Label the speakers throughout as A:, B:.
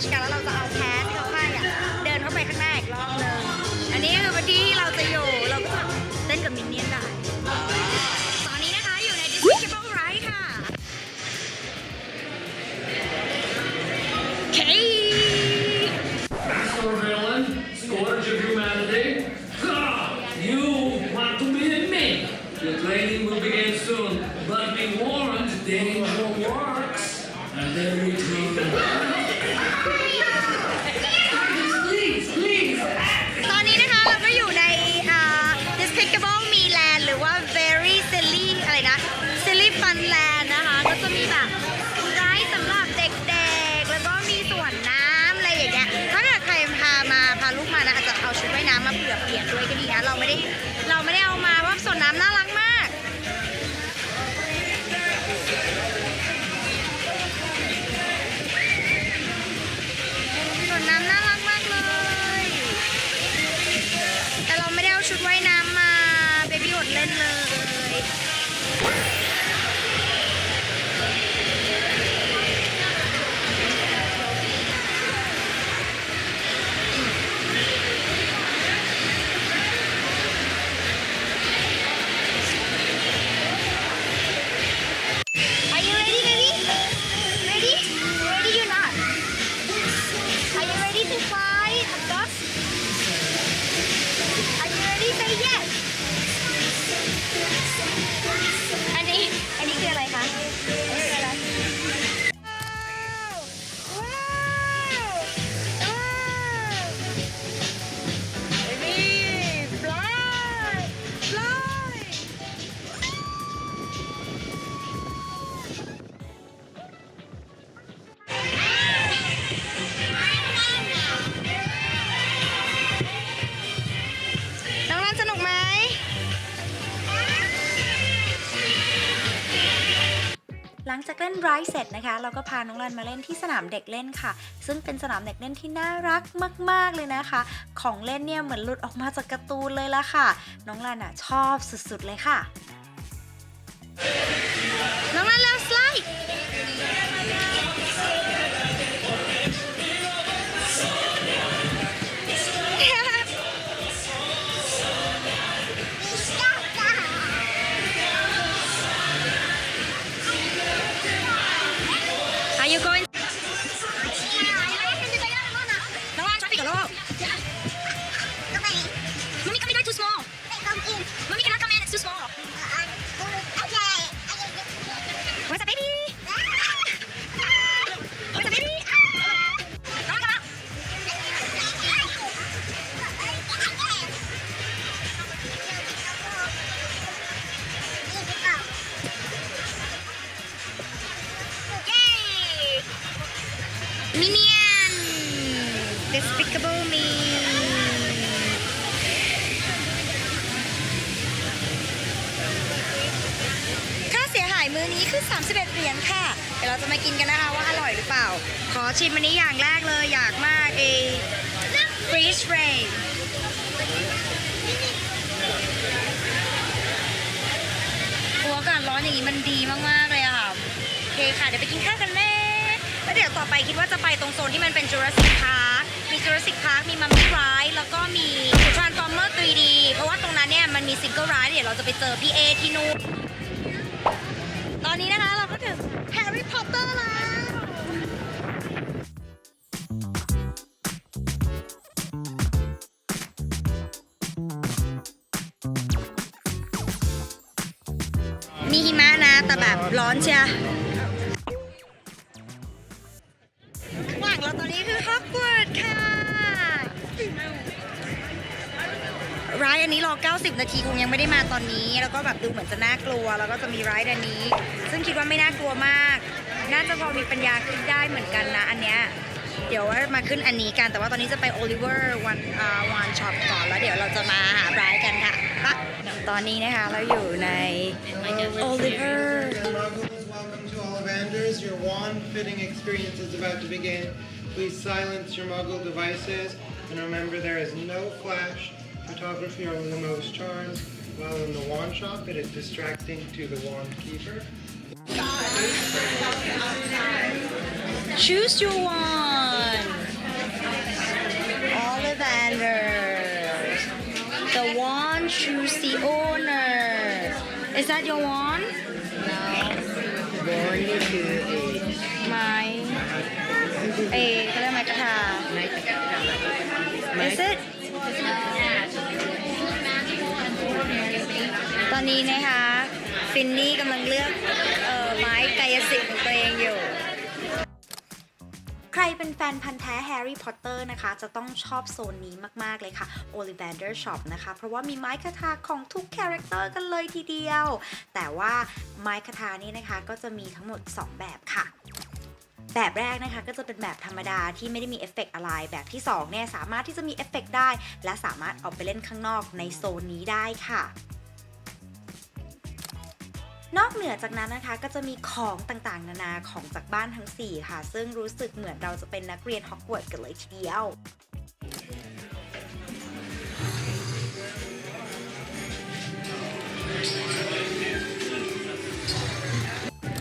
A: ริชกันแล้วเหลังจากเล่นไรเสร็จนะคะ เราก็พาน้องรันมาเล่นที่สนามเด็กเล่นค่ะ ซึ่งเป็นสนามเด็กเล่นที่น่ารักมาก ๆ เลยนะคะ ของเล่นเนี่ยเหมือนหลุดออกมาจากการ์ตูนเลยละค่ะ น้องรันอะชอบสุด ๆ เลยค่ะ น้องรันแล้วสไลด์ ชิมอันนี้อย่างแรกเลยอยากมากเอ Freeze Ray หัวอากาศร้อนอย่างนี้มันดีมาก ๆ เลยอะค่ะ โอเคค่ะ เดี๋ยวไปกินข้าวกันแม่แล้วเดี๋ยวต่อไปคิดว่าจะไปตรงโซนที่มันเป็น Jurassic Park มี Jurassic Park มี Mummy Ride แล้วก็มี Transformer 3D เพราะว่าตรงนั้นเนี่ยมันมี Single Ride เดี๋ยวเราจะไปเจอพี่เอที่นู่น ตอนนี้นะคะเราก็ถึง Harry Potter แล้ว มีหิมะนะ แต่แบบร้อนเชียข้างหลังเราตอนนี้คือฮอกวอตส์ค่ะ ร้ายอันนี้รอ 90 นาทีคงยังไม่ได้มาตอนนี้ แล้วก็แบบดูเหมือนจะน่ากลัว แล้วก็จะมีร้ายอันนี้ ซึ่งคิดว่าไม่น่ากลัวมาก น่าจะพอมีปัญญาขึ้นได้เหมือนกันนะ อันเนี้ย เดี๋ยวว่ามาขึ้นอันนี้กัน แต่ว่าตอนนี้จะไปโอลิเวอร์วันวันช็อปก่อน แล้วเดี๋ยวเราจะมาหาไบร้ายกันค่ะไปตอนนี้นะคะเราอยู่ในโอลิเวอร์
B: Welcome to Ollivanders. Your wand fitting experience is about to begin. Please silence your Muggle devices and remember there is no flash photography or Lumos charms. While in the wand shop, it is distracting to the wand keeper.
A: choose your one Ollivander the one choose the owner is that your one
C: no only two egg
A: ไม้เอ๊เขาเรียกไม้กระทา is it ตอนนี้นะคะ ฟินนี่กำลังเลือกไม้กายสิทธิ์ของตัวเองอยู่ รเป็นแฟนพันธ์แท้แฮร์รี่พอตเตอร์นะคะ จะต้องชอบโซนนี้มาก ๆ เลยค่ะ Ollivander Shop นะคะ เพราะว่ามีไม้คาถาของทุกคาแรคเตอร์กันเลยทีเดียว แต่ว่าไม้คาถานี้นะคะก็จะมีทั้งหมด 2 แบบค่ะแบบแรกนะคะก็จะเป็นแบบธรรมดาที่ไม่ได้มีเอฟเฟกต์อะไรแบบที่2เนี่ยสามารถที่จะมีเอฟเฟกต์ได้ และสามารถเอาไปเล่นข้างนอกในโซนนี้ได้ค่ะ นอกเหนือจากนั้นนะคะก็จะมีของต่างๆ นานาของจากบ้านทั้ง 4 ค่ะ ซึ่งรู้สึกเหมือนเราจะเป็นนักเรียนฮอกวอตส์กันเลยทีเดียว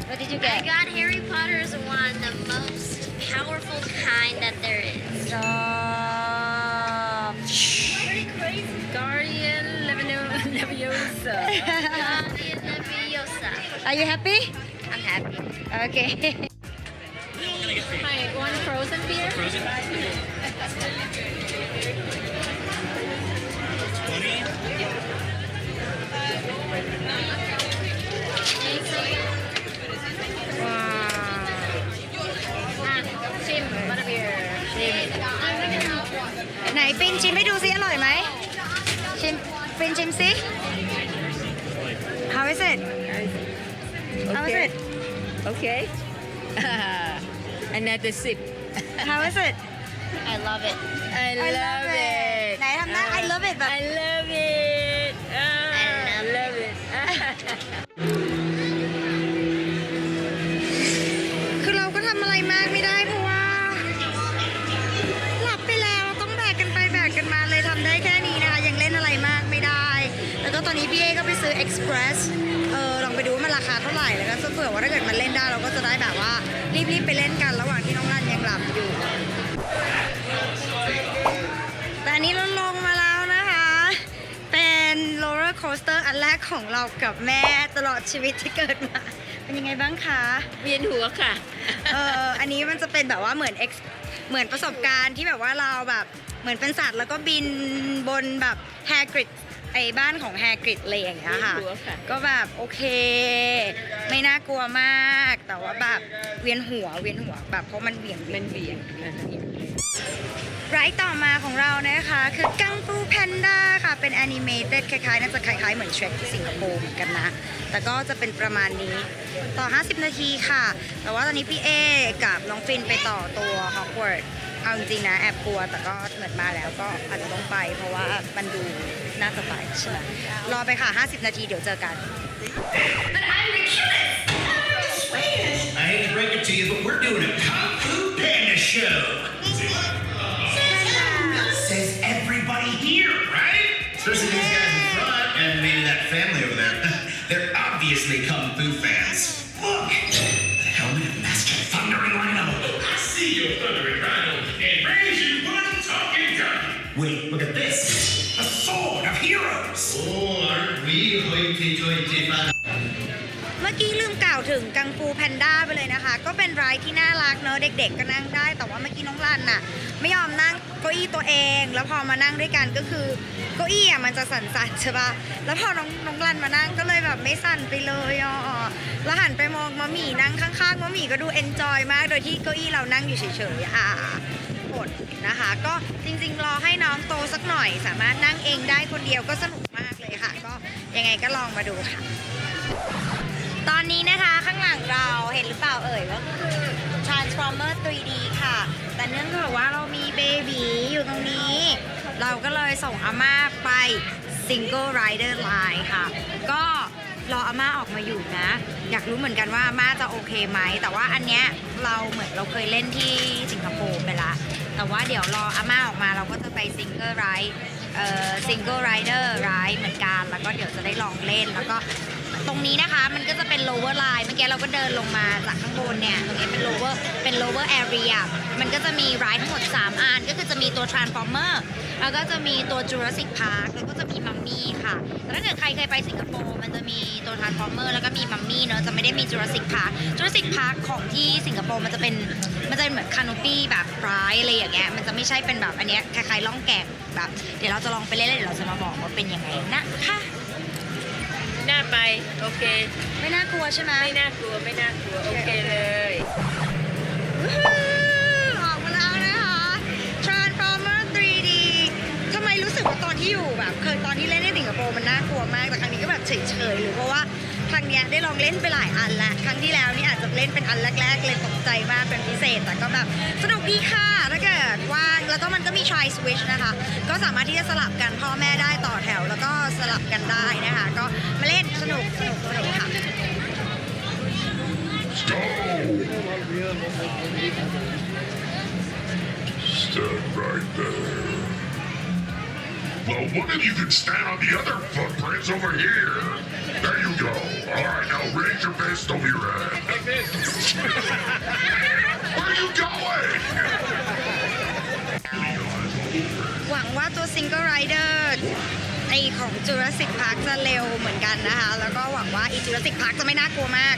A: What did you
D: I got
A: Are you happy?
D: I'm happy.
A: Okay.
C: Hi one frozen beer
D: Ah, Shim, what a beer.
A: ไหนฟินชิมให้ดูซิอร่อยไหมชิมฟินชิมซิ How is it How is it
C: okay another sip
A: How is it
D: I love it.
C: I
A: I
C: love
A: love it.
C: it
A: ไหนทำหน้า I love it แบบ
C: I love
A: Express เออลองไปดูว่ามันราคาเท่าไหร่แล้วก็จะเผื่อว่าถ้าเกิดมันเล่นได้เราก็จะได้แบบว่ารีบๆไปเล่นกันระหว่างที่น้องรันยังหลับอยู่ แต่อันนี้เราลงมาแล้วนะคะ เป็นโรลเลอร์โคสเตอร์อันแรกของเรากับแม่ตลอดชีวิตที่เกิดมา เป็นยังไงบ้างคะ
C: เวียนหัวค่ะ
A: เอออันนี้มันจะเป็นแบบว่าเหมือน ex เหมือนประสบการณ์ที่แบบว่าเราแบบเหมือนเป็นสัตว์แล้วก็บินบนแบบแฮกริด ไอ้บ้านของแฮกริดอะไรอย่างเงี้ยค่ะ
C: เวียนหัวค่ะ
A: ก็แบบโอเค ไม่น่ากลัวมาก แต่ว่าแบบเวียนหัวเวียนหัวแบบเพราะมันเบี่ยง
C: มันเบี่ยง
A: ไรต่อมาของเรานะคะ คือกังฟูแพนด้าค่ะ เป็นแอนิเมเต็ดคล้ายๆ น่าจะคล้ายๆ เหมือนเทรคที่สิงคโปร์เหมือนกันนะ แต่ก็จะเป็นประมาณนี้ต่อ 50 นาทีค่ะ แต่ว่าตอนนี้พี่เอกับน้องฟินไปต่อตัวฮอกวอตส์ เอาจริงๆนะแอบกลัวแต่ก็เหมือนมาแล้วก็อาจจะต้องไป เพราะว่ามันดูน่าจะไปใช่ไหมรอไปค่ะ 50 นาทีเดี๋ยวเจอกัน
E: I hate to break it to you, but we're doing a Kung Fu Panda show. Says everybody here, right? Especially these guys in front and maybe that family over there. They're obviously Kung Fu fans. Look at this. A sword of heroes. Oh, aren't we hoity-toity fun?
A: เมื่อกี้ลืมกล่าวถึงกังฟูแพนด้าไปเลยนะคะ ก็เป็นรายที่น่ารักเนอะเด็ก ๆ ก็นั่งได้ แต่ว่าเมื่อกี้น้องรันน่ะ ไม่ยอมนั่งเก้าอี้ตัวเอง แล้วพอมานั่งด้วยกันก็คือเก้าอี้อะมันจะสั่นๆใช่ปะแล้วพอน้องน้องรันมานั่งก็เลยแบบไม่สั่นไปเลยอะแล้วหันไปมองมะหมี่นั่งข้างๆมะหมี่ก็ดูเอนจอยมาก โดยที่เก้าอี้เรานั่งอยู่เฉยๆอะ อดนะคะ ก็จริงๆ รอให้น้องโตสักหน่อย สามารถนั่งเองได้คนเดียวก็สนุกมากเลยค่ะ ก็ยังไงก็ลองมาดูค่ะ ตอนนี้นะคะข้างหลังเราเห็นหรือเปล่าเอ่ยว่าคือ Transformer 3D ค่ะ แต่เนื่องจากว่าเรามีเบบีอยู่ตรงนี้ เราก็เลยส่งอาม่าไป Single Rider Line ค่ะ ก็รออาม่าออกมาอยู่นะ อยากรู้เหมือนกันว่าอาม่าจะโอเคไหม แต่ว่าอันเนี้ยเราเหมือนเราเคยเล่นที่สิงคโปร์ไปละ แต่ว่าเดี๋ยวรออาม่าออกมาเราก็จะไปซิงเกิลไรด์เอ่อซิงเกิลไรเดอร์ไรด์เหมือนกัน แล้วก็เดี๋ยวจะได้ลองเล่นแล้วก็ ตรงนี้นะคะมันก็จะเป็น lower line เมื่อกี้เราก็เดินลงมาจากข้างบนเนี่ย ตรงนี้เป็น lower เป็น lower area มันก็จะมี ride ทั้งหมด 3 อัน ก็คือจะมีตัว transformer แล้วก็จะมีตัว Jurassic Park แล้วก็จะมีมัมมี่ค่ะแต่ถ้าเกิดใครเคยไปสิงคโปร์มันจะมีตัว transformer แล้วก็มีมัมมี่เนอะจะไม่ได้มี Jurassic Park Jurassic Park ของที่สิงคโปร์มันจะเป็นมันจะเป็นเหมือน canopy แบบ ride อะไรอย่างเงี้ยมันจะไม่ใช่เป็นแบบอันเนี้ยคล้ายๆล่องแก่งแบบ เดี๋ยวเราจะลองไปเล่นเดี๋ยวเราจะมาบอกว่าเป็นยังไงนะคะ
C: น่าไป โอเค
A: ไม่น่ากลัวใช่ไหม
C: ไม่น่ากลัวไม่น่ากลัว โอเคเลย
A: วู้ฮู้ออกมาแล้วนะคะ Transformer 3D ทำไมรู้สึกว่าตอนที่อยู่แบบเคยตอนที่เล่นในสิงคโปร์มันน่ากลัวมาก แต่ครั้งนี้ก็แบบเฉยๆหรือเพราะว่า ครั้งเนี้ยได้ลองเล่นไปหลายอันแล้วครั้งที่แล้วนี่อาจจะเล่นเป็นอันแรกๆเลยตกใจมากเป็นพิเศษ แต่ก็แบบสนุกดีค่ะถ้าเกิดว่างแล้วก็มันก็มี try switch นะคะ ก็สามารถที่จะสลับกันพ่อแม่ได้ต่อแถว แล้วก็สลับกันได้นะคะ ก็มาเล่นสนุกสนุกสนุกค่ะ
F: Stand right there. Well, one of you can stand on the other footprints over here. There you go. All right, now raise your fist over your head. Where are you going?
A: หวังว่าตัว Single Rider ไอของ Jurassic Park จะเร็วเหมือนกันนะคะ แล้วก็หวังว่าอี Jurassic Park จะไม่น่ากลัวมาก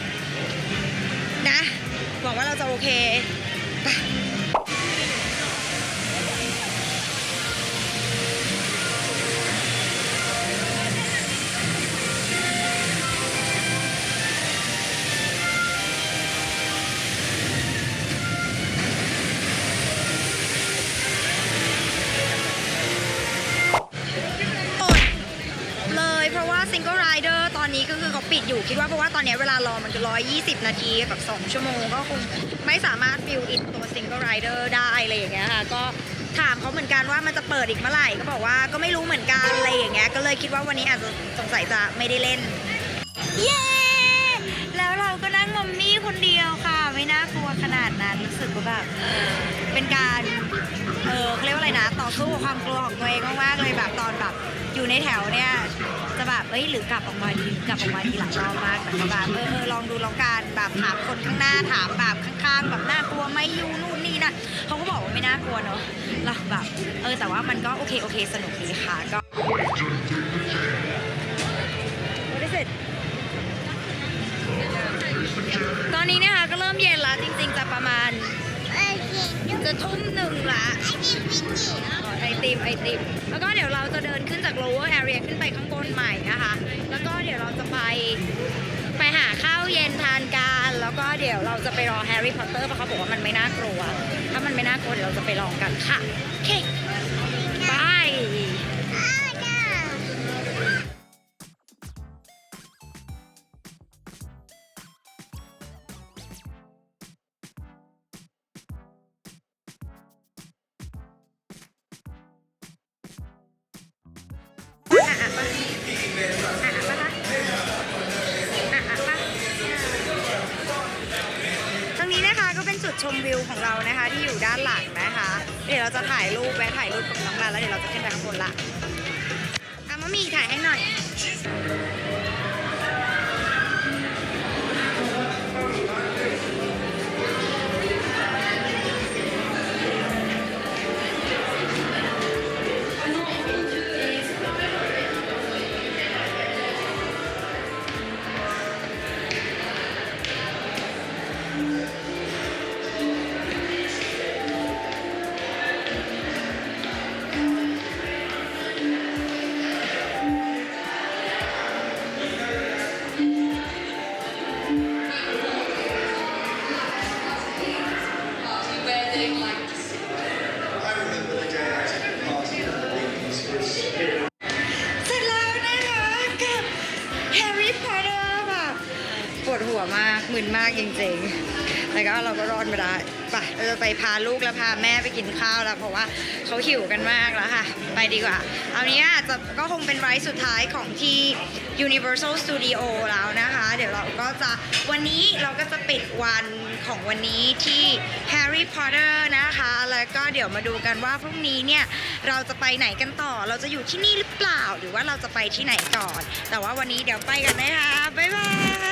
A: นะ หวังว่าเราจะโอเคไป อยู่คิดว่าเพราะว่าตอนนี้เวลารอมันจะ120นาทีกับ2ชั่วโมงก็คงไม่สามารถฟิลอินตัว Single Rider ได้อะไรอย่างเงี้ยค่ะก็ถามเขาเหมือนกันว่ามันจะเปิดอีกเมื่อไหร่ก็บอกว่าก็ไม่รู้เหมือนกันอะไรอย่างเงี้ยก็เลยคิดว่าวันนี้อาจจะสงสัยจะไม่ได้เล่นเย้แล้วเราก็นั่งมัมมี่คนเดียวค่ะ ไม่น่ากลัวขนาดนั้นรู้สึกว่าแบบเป็นการ ออเขาเรียกว่าอะไรนะ ต่อสู้กับความกลัวของตัวเองมากๆเลยแบบตอนแบบอยู่ในแถวเนี่ยจะแบบเอ้ยหรือกลับออกมาดีกลับออกมาทีหลายรอบมากแต่ก็แบบเออเออลองดูล้วกันแบบถามคนข้างหน้าถามแบบข้างๆ แบบน่ากลัวไหมยูนู่นนี่นั่นเขาก็บอกว่าไม่น่ากลัวเนอะแล้วแบบเออแต่ว่ามันก็โอเคโอเคสนุกดีค่ะก็ What is it ตอนนี้นะคะก็เริ่มเย็นแล้วจริงๆจะประมาณ จะทุ่มหนึ่งละไอติมไอติมแล้วก็เดี๋ยวเราจะเดินขึ้นจาก lower area ขึ้นไปข้างบนใหม่นะคะ แล้วก็เดี๋ยวเราจะไปไปหาข้าวเย็นทานกัน แล้วก็เดี๋ยวเราจะไปรอแฮร์รี่พอตเตอร์เพราะเขาบอกว่ามันไม่น่ากลัว ถ้ามันไม่น่ากลัวเดี๋ยวเราจะไปลองกันค่ะโอเค ชมวิวของเรานะคะ ที่อยู่ด้านหลังนะคะ เดี๋ยวเราจะถ่ายรูปแวะถ่ายรูปกับน้องรันแล้วเดี๋ยวเราจะขึ้นไปข้างบนละอะมามีถ่ายให้หน่อย พาลูกและพาแม่ไปกินข้าวแล้ว เพราะว่าเขาหิวกันมากแล้วค่ะ ไปดีกว่า เอานี้อาจจะก็คงเป็นไร้สุดท้ายของที่ Universal Studio แล้วนะคะ เดี๋ยวเราก็จะวันนี้เราก็จะปิดวันของวันนี้ที่ Harry Potter นะคะ แล้วก็เดี๋ยวมาดูกันว่าพรุ่งนี้เนี่ย เราจะไปไหนกันต่อเราจะอยู่ที่นี่หรือเปล่า หรือว่าเราจะไปที่ไหนก่อน แต่ว่าวันนี้เดี๋ยวไปกันนะคะบ๊ายบาย